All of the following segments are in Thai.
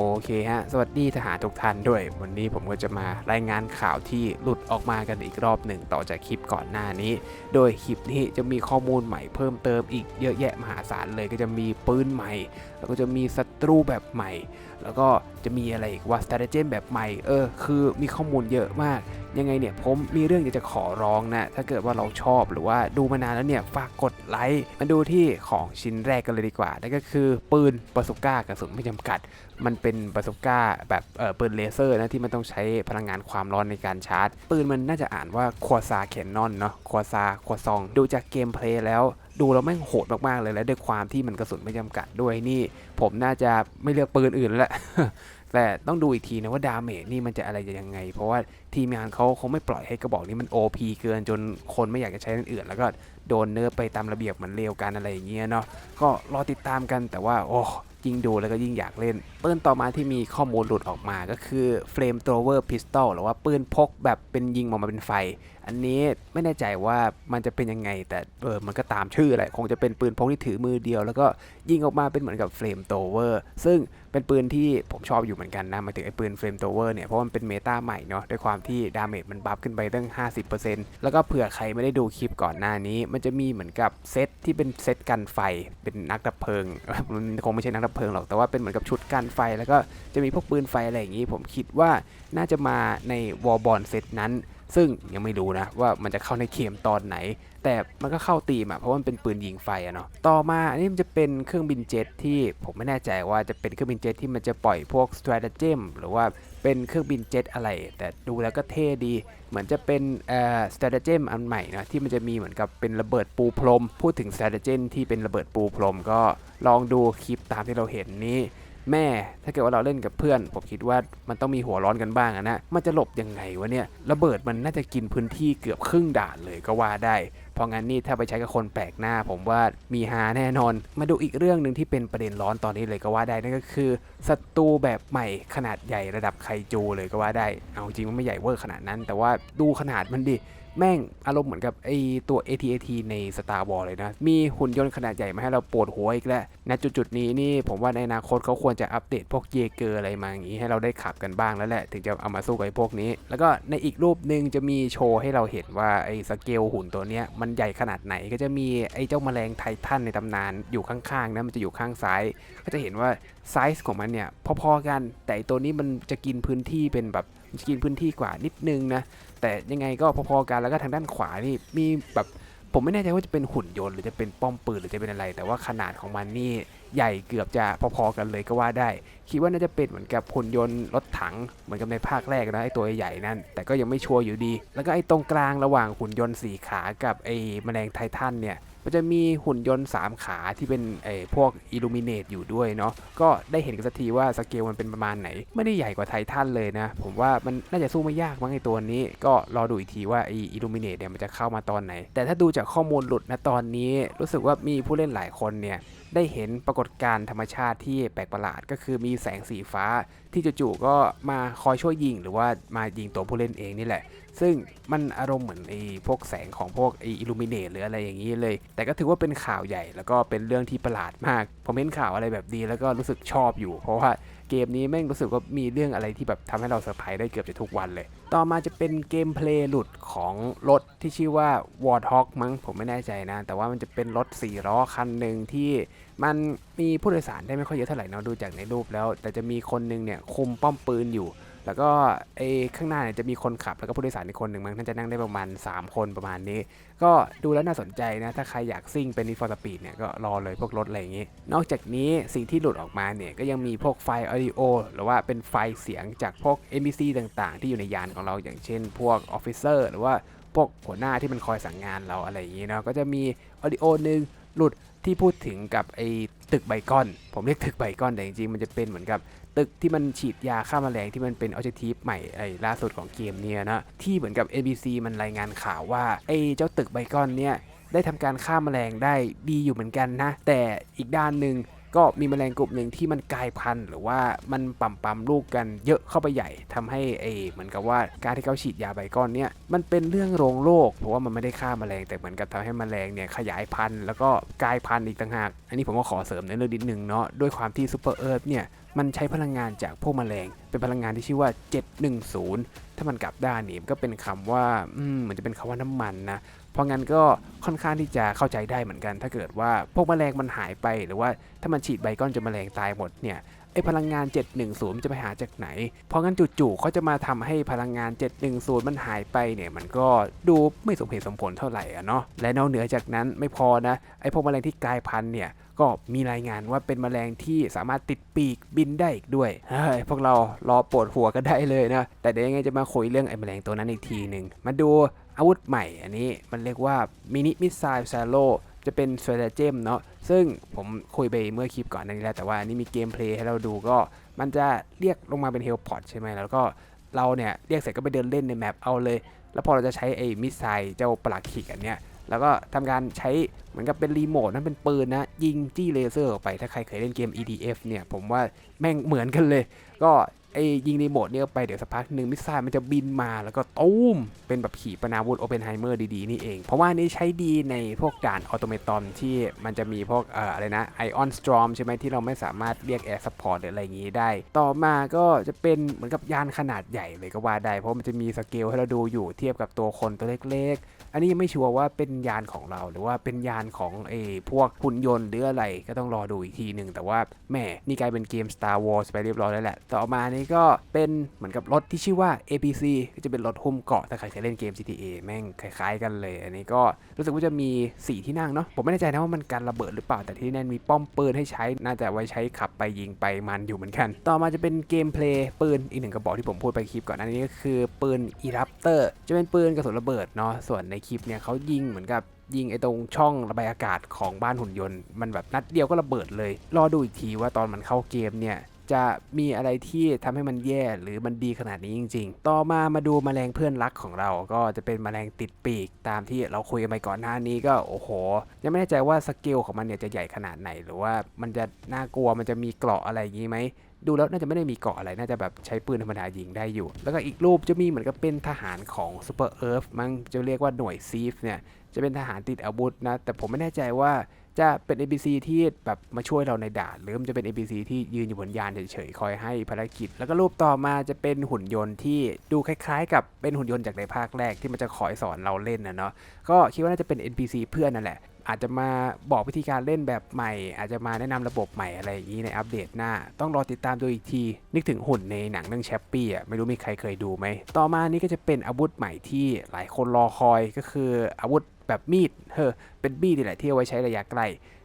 โอเคฮะ สวัสดีทหารทุกท่านด้วย วันนี้ผมก็จะมารายงานข่าวที่หลุดออกมากันอีกรอบหนึ่งต่อจากคลิปก่อนหน้านี้ โดยคลิปนี้จะมีข้อมูลใหม่เพิ่มเติมอีกเยอะแยะมหาศาลเลยก็จะมีปืนใหม่ แล้วก็จะมีศัตรูแบบใหม่ แล้วก็จะมีอะไรอีกว่า strategy แบบใหม่ เออ คือมีข้อมูลเยอะมาก ยังไงเนี่ยผมมีเรื่องอยากจะขอร้องนะ ถ้าเกิดว่าเราชอบหรือว่าดูมานานแล้วเนี่ยฝากกดไลค์มาดูที่ของชิ้นแรกกันเลยดีกว่านั่นก็คือปืนบาสุก้ากระสุนไม่จำกัด มันเป็นบาสุก้าแบบเออปืนเลเซอร์นะที่มันต้องใช้พลังงานความร้อนในการชาร์จ ปืนมันน่าจะอ่านว่าควซาแคนนอนเนาะควซาควซองดูจากเกมเพลย์แล้วดูแล้วแม่งโหดมากๆเลยและด้วยความที่มันกระสุนไม่จำกัดด้วยนี่ ผมน่าจะไม่เลือกปืนอื่นแล้ว แต่ต้องดูอีกทีนะว่าดาเมจนี่มันจะอะไรจะยังไง เพราะว่าทีมงานเขาคงไม่ปล่อยให้กระบอกนี้มัน OP เกินจนคนไม่อยากจะใช้อันอื่น แล้วก็โดนเนิร์ฟไปตามระเบียบเหมือนเลวกันอะไรอย่างเงี้ยเนาะก็รอติดตามกันแต่ว่าโอ้ยิ่งดูแล้วก็ยิ่งอยากเล่น ปืนต่อมาที่มีข้อมูลหลุดออกมาก็คือ Flame Thrower Pistol หรือว่าปืนพกแบบเป็นยิงออกมาเป็นไฟ อันนี้ไม่แน่ใจว่ามันจะเป็นยังไง แต่เออมันก็ตามชื่อแหละคงจะเป็นปืนพกที่ถือมือเดียว แล้วก็ยิงออกมาเป็นเหมือนกับ Flame Thrower ซึ่งเป็นปืนที่ผมชอบอยู่เหมือนกันนะมาถึงไอ้ปืน Flame Thrower เนี่ยเพราะมันเป็นเมตาใหม่เนาะด้วยความที่ดาเมจมันบัฟขึ้นไปตั้ง 50%แล้วก็เผื่อใครไม่ได้ดูคลิปก่อนหน้านี้ มันจะมีเหมือนกับเซตที่เป็นเซตกันไฟเป็นนักดับเพลิงมันคงไม่ใช่นักดับเพลิงหรอกแต่ว่าเป็นเหมือนกับชุดกันไฟ แล้วก็จะมีพวกปืนไฟอะไรอย่างนี้ ผมคิดว่าน่าจะมาในวอลบอลเซตนั้น ซึ่งยังไม่รู้นะว่ามันจะเข้าในเกมตอนไหน แต่มันก็เข้าตีมอะเพราะมันเป็นปืนยิงไฟอะเนาะต่อมาอันนี้มันจะเป็นเครื่องบินเจ็ตที่ผมไม่แน่ใจว่าจะเป็นเครื่องบินเจ็ตที่มันจะปล่อยพวก stratagem หรือว่าเป็นเครื่องบินเจ็ตอะไร แต่ดูแล้วก็เท่ดี เหมือนจะเป็นเอ่อ stratagem อันใหม่นะที่มันจะมีเหมือนกับเป็นระเบิดปูพรม พูดถึง stratagem ที่เป็นระเบิดปูพรมก็ลองดูคลิปตามที่เราเห็นนี้ แม่ ถ้าเกิดว่าเราเล่นกับเพื่อน ผมคิดว่ามันต้องมีหัวร้อนกันบ้างนะ มันจะหลบยังไงวะเนี่ย ระเบิดมันน่าจะกินพื้นที่เกือบครึ่งด่านเลยก็ว่าได้เพราะงั้นนี่ถ้าไปใช้กับคนแปลกหน้า ผมว่ามีฮาแน่นอน มาดูอีกเรื่องหนึ่งที่เป็นประเด็นร้อนตอนนี้เลยก็ว่าได้นั่นก็คือศัตรูแบบใหม่ขนาดใหญ่ระดับไคจูเลยก็ว่าได้ เอาจริงมันไม่ใหญ่เวอร์ขนาดนั้น แต่ว่าดูขนาดมันดิแม่งอารมณ์เหมือนกับไอตัว AT-AT ใน Star Wars เลยนะ มีหุ่นยนต์ขนาดใหญ่มาให้เราปวดหัวอีกแล้วณจุดๆนี้นี่ผมว่าในอนาคตเขาควรจะอัปเดตพวกเยเกอร์อะไรมาอย่างนี้ให้เราได้ขับกันบ้างแล้วแหละ ถึงจะเอามาสู้กับไอพวกนี้ แล้วก็ในอีกรูปหนึ่งจะมีโชว์ให้เราเห็นว่าไอ้สเกลหุ่นตัวเนี้ยมันใหญ่ขนาดไหน ก็จะมีไอ้เจ้าแมลงไททันในตำนานอยู่ข้างๆนะมันจะอยู่ข้างซ้าย ก็จะเห็นว่าไซส์ของมันเนี่ยพอๆกัน แต่ตัวนี้มันจะกินพื้นที่เป็นแบบมันจะกินพื้นที่กว่านิดนึงนะแต่ยังไงก็พอๆกันแล้วก็ทางด้านขวานี่มีแบบ ผมไม่แน่ใจว่าจะเป็นหุ่นยนต์หรือจะเป็นป้อมปืนหรือจะเป็นอะไร แต่ว่าขนาดของมันนี่ใหญ่เกือบจะพอๆกันเลยก็ว่าได้ คิดว่าน่าจะเป็นเหมือนกับหุ่นยนต์รถถังเหมือนกับในภาคแรกนะไอ้ตัวใหญ่นั่นแต่ก็ยังไม่ชัวร์อยู่ดี แล้วก็ไอ้ตรงกลางระหว่างหุ่นยนต์สี่ขากับไอ้แมลงไททันเนี่ย มันจะมีหุ่นยนต์ 3 ขาที่เป็นไอ้พวกอิลูมิเนตอยู่ด้วยเนาะก็ได้เห็นกันสักทีว่าสเกลมันเป็นประมาณไหน ไม่ได้ใหญ่กว่าไททันเลยนะ ผมว่ามันน่าจะสู้ไม่ยากมั้งไอ้ตัวนี้ ก็รอดูอีกทีว่าไอ้อิลูมิเนตเนี่ยมันจะเข้ามาตอนไหน แต่ถ้าดูจากข้อมูลหลุดนะตอนนี้ รู้สึกว่ามีผู้เล่นหลายคนเนี่ย ได้เห็นปรากฏการณ์ธรรมชาติที่แปลกประหลาด ก็คือมีแสงสีฟ้าที่จู่ๆก็มาคอยช่วยยิง หรือว่ามายิงตัวผู้เล่นเองนี่แหละ ซึ่งมันอารมณ์เหมือนไอ้พวกแสงของพวกไอ้อิลูมิเนตหรืออะไรอย่างนี้เลย แต่ก็ถือว่าเป็นข่าวใหญ่แล้วก็เป็นเรื่องที่ประหลาดมากผมเห็นข่าวอะไรแบบดีแล้วก็รู้สึกชอบอยู่ เพราะว่า เกมนี้แม่งรู้สึกว่ามีเรื่องอะไรที่แบบทำให้เราเซอร์ไพรส์ได้เกือบจะทุกวันเลย ต่อมาจะเป็นเกมเพลย์หลุดของรถที่ชื่อว่า Warthog มั้งผมไม่แน่ใจนะ แต่ว่ามันจะเป็นรถ4ล้อคันหนึ่งที่มันมีผู้โดยสารได้ไม่ค่อยเยอะเท่าไหร่เนาะดูจากในรูปแล้ว แต่จะมีคนหนึงเนี่ยคุมป้อมปืนอยู่ แล้วก็ไอ้ข้างหน้าเนี่ยจะมีคนขับแล้วก็ผู้โดยสารอีกคนหนึ่งมั้งน่าจะนั่งได้ประมาณ 3 คนประมาณนี้ ก็ดูแล้วน่าสนใจนะ ถ้าใครอยากซิ่งเป็นนิฟอร์สปีดเนี่ยก็รอเลยพวกรถอะไรอย่างงี้ นอกจากนี้สิ่งที่หลุดออกมาเนี่ยก็ยังมีพวกไฟออดิโอหรือว่าเป็นไฟเสียงจากพวก NPC ต่างๆ ที่อยู่ในยานของเราอย่างเช่น พวกออฟฟิเซอร์หรือว่าพวกหัวหน้าที่มันคอยสั่งงานเราอะไรอย่างงี้เนาะก็จะมีออดิโอหนึ่ง หลุดที่พูดถึงกับไอ้ตึกไบคอน ผมเรียกตึกไบคอนแต่จริงๆมันจะเป็นเหมือนกับ ตึกที่มันฉีดยาฆ่าแมลงที่มันเป็นออเจทีฟใหม่ไอ้ล่าสุดของเกมเนี่ยนะที่เหมือนกับ ABC มันรายงานข่าวว่าไอ้เจ้าตึกไบคอนเนี่ยได้ทำการฆ่าแมลงได้ดีอยู่เหมือนกันนะ แต่อีกด้านหนึ่ง ก็มีแมลงกลุ่มหนึ่งที่มันกลายพันธุ์หรือว่ามันปั๊มปั๊มลูกกันเยอะเข้าไปใหญ่ทำให้ไอ้เหมือนกับว่าการที่เขาฉีดยาไบคอนเนี่ยมันเป็นเรื่องโรงโลกเพราะว่ามันไม่ได้ฆ่าแมลงแต่เหมือนกับทำให้แมลงเนี่ยขยายพันธุ์แล้วก็กลายพันธุ์อีกต่างหาก อันนี้ผมก็ขอเสริมในเรื่องนิดนึงเนาะด้วยความที่ซูเปอร์เอิร์ธเนี่ยมันใช้พลังงานจากพวกแมลง เป็นพลังงานที่ชื่อว่า 710 ถ้ามันกลับด้านนี่มันก็เป็นคำว่า อืมเหมือนจะเป็นคำว่าน้ำมันนะ เพราะงั้นก็ค่อนข้างที่จะเข้าใจได้เหมือนกัน ถ้าเกิดว่าพวกแมลงมันหายไป หรือว่าถ้ามันฉีดไบก้อนจนแมลงตายหมดเนี่ยไอพลังงาน 710 จะไปหาจากไหน เพราะงั้นจู่ๆเขาจะมาทำให้พลังงาน 710 มันหายไปเนี่ยมันก็ดูไม่สมเหตุสมผลเท่าไหร่อะเนาะ และนอกเหนือจากนั้นไม่พอนะ ไอพวกแมลงที่กลายพันธุ์เนี่ยก็มีรายงานว่าเป็นแมลงที่สามารถติดปีกบินได้อีกด้วยเฮ้ยพวกเรารอปวดหัวกันได้เลยนะ แต่เดี๋ยวยังไงจะมาคุยเรื่องไอแมลงตัวนั้นอีกทีหนึ่ง มาดู อาวุธใหม่อันนี้มันเรียกว่ามินิมิสไซล์ซาโลจะเป็นส t r a เจมเนาะซึ่งผมคุยไปเมื่อคลิปก่อนหนานี้แล้วแต่ว่าอันนี้มีเกมเพลย์ให้เราดูก็มันจะเรียกลงมาเป็นเฮลพอดใช่ไหมแล้วก็เราเนี่ยเรียกเสร็จก็ไปเดินเล่นในแมปเอาเลย แล้วพอเราจะใช้ไอ้มิสไซล์เจ้าปลักขิกอันเนี้ยแล้วก็ทำการใช้เหมือนกับเป็นรีโมทนั่นเป็นปืนนะ ยิงจี้เลเซอร์ออกไปถ้าใครเคยเล่นเกม EDF เนี่ย ผมว่าแม่งเหมือนกันเลย ก็ ไอ้ยิงรีโมทเนี่ยไปเดี๋ยวสักพักหนึ่งมิสไซล์มันจะบินมาแล้วก็ตุ้ม เป็นแบบขี่ปนาวุธโอเปนไฮเมอร์ดีๆ นี่เอง เพราะว่านนี้ใช้ดีในพวกด่านออโตเมตอนที่มันจะมีพวกเอ่ออะไรนะไอออนสตรอมใช่ไหมที่เราไม่สามารถเรียกแอร์ซัพพอร์ตหรืออะไรอย่างนี้ได้ ต่อมาก็จะเป็นเหมือนกับยานขนาดใหญ่เลยก็ว่าได้ เพราะมันจะมีสเกลให้เราดูอยู่เทียบกับตัวคนตัวเล็กๆ อันนี้ยังไม่ชัวร์ว่าเป็นยานของเราหรือว่าเป็นยานของเออพวกหุ่นยนต์หรืออะไรก็ต้องรอดูอีกทีหนึ่งแต่ว่าแหม่นี่กลายเป็นเกม Star Wars ไปเรียบร้อยแล้วแหละ ต่อมานีก็เป็นเหมือนกับรถที่ชื่อว่า APC ก็จะเป็นรถหุ้มเกาะถ้าใครเคยเล่นเกม GTA แม่งคล้ายๆกันเลย อันนี้ก็รู้สึกว่าจะมี 4 ที่นั่งเนาะผมไม่แน่ใจนะว่ามันการระเบิดหรือเปล่าแต่ที่แน่นมีป้อมปืนให้ใช้น่าจะไว้ใช้ขับไปยิงไปมันอยู่เหมือนกัน ต่อมาจะเป็นเกมเพลย์ปืนอีกหนึ่งกระบอกที่ผมพูดไปคลิปก่อนหน้านี้ก็คือปืน Eruptor จะเป็นปืนกระสุนระเบิดเนาะส่วนในคลิปเนี่ยเขายิงเหมือนกับยิงไอ้ตรงช่องระบายอากาศของบ้านหุ่นยนต์ มันแบบนัดเดียวก็ระเบิดเลย รอดูอีกทีว่าตอนมันเข้าเกมเนี่ย จะมีอะไรที่ทำให้มันแย่หรือมันดีขนาดนี้จริง ๆ ต่อมามาดูแมลงเพื่อนรักของเรา ก็จะเป็นแมลงติดปีกตามที่เราคุยกันไปก่อนหน้านี้ก็โอ้โห ยังไม่แน่ใจว่าสเกลของมันเนี่ยจะใหญ่ขนาดไหน หรือว่ามันจะน่ากลัวมันจะมีเกราะอะไรอย่างนี้ไหมดูแล้วน่าจะไม่ได้มีเกราะอะไร น่าจะแบบใช้ปืนธรรมดายิงได้อยู่ แล้วก็อีกรูปจะมีเหมือนกับเป็นทหารของซูเปอร์เอิร์ฟมั้งจะเรียกว่าหน่วยซีฟเนี่ย จะเป็นทหารติดอาวุธนะ แต่ผมไม่แน่ใจว่า จะเป็น NPC ที่แบบมาช่วยเราในด่านหรือมันจะเป็น NPC ที่ยืนอยู่บนยานเฉยๆคอยให้ภารกิจ แล้วก็รูปต่อมาจะเป็นหุ่นยนต์ที่ดูคล้ายๆ กับเป็นหุ่นยนต์จากในภาคแรกที่มันจะคอยสอนเราเล่นนะเนาะก็คิดว่าน่าจะเป็น NPC เพื่อนนั่นแหละอาจจะมาบอกวิธีการเล่นแบบใหม่ อาจจะมาแนะนำระบบใหม่อะไรอย่างนี้ในอัปเดตหน้า ต้องรอติดตามดูอีกที นึกถึงหุ่นในหนังเรื่องแชปปี้อะไม่รู้มีใครเคยดูไหม ต่อมานี่ก็จะเป็นอาวุธใหม่ที่หลายคนรอคอยก็คืออาวุธ แบบมีดเฮอเป็นมีดนี่แหละที่เอาไว้ใช้ระยะไกล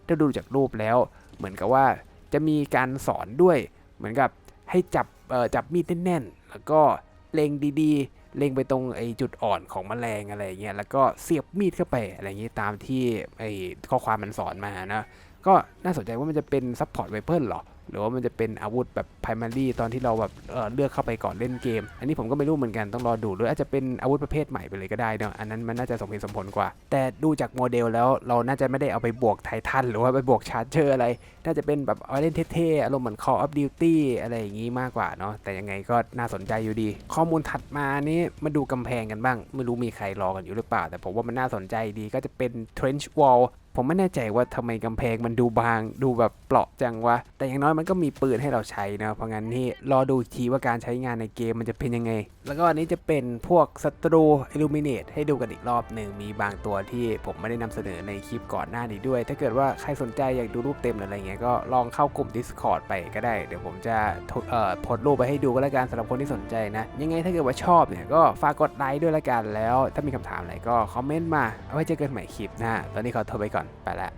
ถ้าดูจากรูปแล้ว เหมือนกับว่าจะมีการสอนด้วย เหมือนกับให้จับจับมีดแน่นๆ แล้วก็เล็งดีๆ เล็งไปตรงไอ้จุดอ่อนของแมลงอะไรเงี้ย แล้วก็เสียบมีดเข้าไปอะไรเงี้ยตามที่ไอ้ข้อความมันสอนมานะ ก็น่าสนใจว่ามันจะเป็นซัพพอร์ตไวเพิลหรอ หรือว่ามันจะเป็นอาวุธแบบ primary ตอนที่เราแบบเเลือกเข้าไปก่อนเล่นเกม อันนี้ผมก็ไม่รู้เหมือนกันต้องรอดู หรืออาจจะเป็นอาวุธประเภทใหม่ไปเลยก็ได้เนาะอันนั้นมันน่าจะสมเหตุสมผลกว่า แต่ดูจากโมเดลแล้วเราน่าจะไม่ได้เอาไปบวกไททันหรือว่าไปบวกชาร์เจอร์อะไร น่าจะเป็นแบบเอาเล่นเท่ๆอารมณ์เหมือน Call of Duty อะไรอย่างงี้มากกว่าเนาะแต่ยังไงก็น่าสนใจอยู่ดี ข้อมูลถัดมานี่มาดูกำแพงกันบ้าง ไม่รู้มีใครรอกันอยู่หรือเปล่า แต่ผมว่ามันน่าสนใจดีก็จะเป็น trench wall ผมไม่แน่ใจว่าทำไมกำแพงมันดูบาง ดูแบบเปราะจังวะ แต่อย่างน้อยมันก็มีปืนให้เราใช้นะ เพราะงั้นนี่รอดูอีกทีว่าการใช้งานในเกมมันจะเป็นยังไง แล้วก็อันนี้จะเป็นพวกศัตรู Illuminate ให้ดูกันอีกรอบหนึ่งมีบางตัวที่ผมไม่ได้นำเสนอในคลิปก่อนหน้านี้ด้วย ถ้าเกิดว่าใครสนใจอยากดูรูปเต็มหรืออะไรเงี้ยก็ลองเข้ากลุ่ม Discord ไปก็ได้ เดี๋ยวผมจะเอ่อโพสต์รูปไปให้ดูก็แล้วกันสำหรับคนที่สนใจนะ ยังไงถ้าเกิดว่าชอบเนี่ยก็ฝากกดไลค์ด้วยละกันแล้ว ถ้ามีคำถามอะไรก็คอมเมนต์มาเอาไว้เจอกันใหม่คลิปหน้าตอนนี้ขอตัวไปก่อนไปละ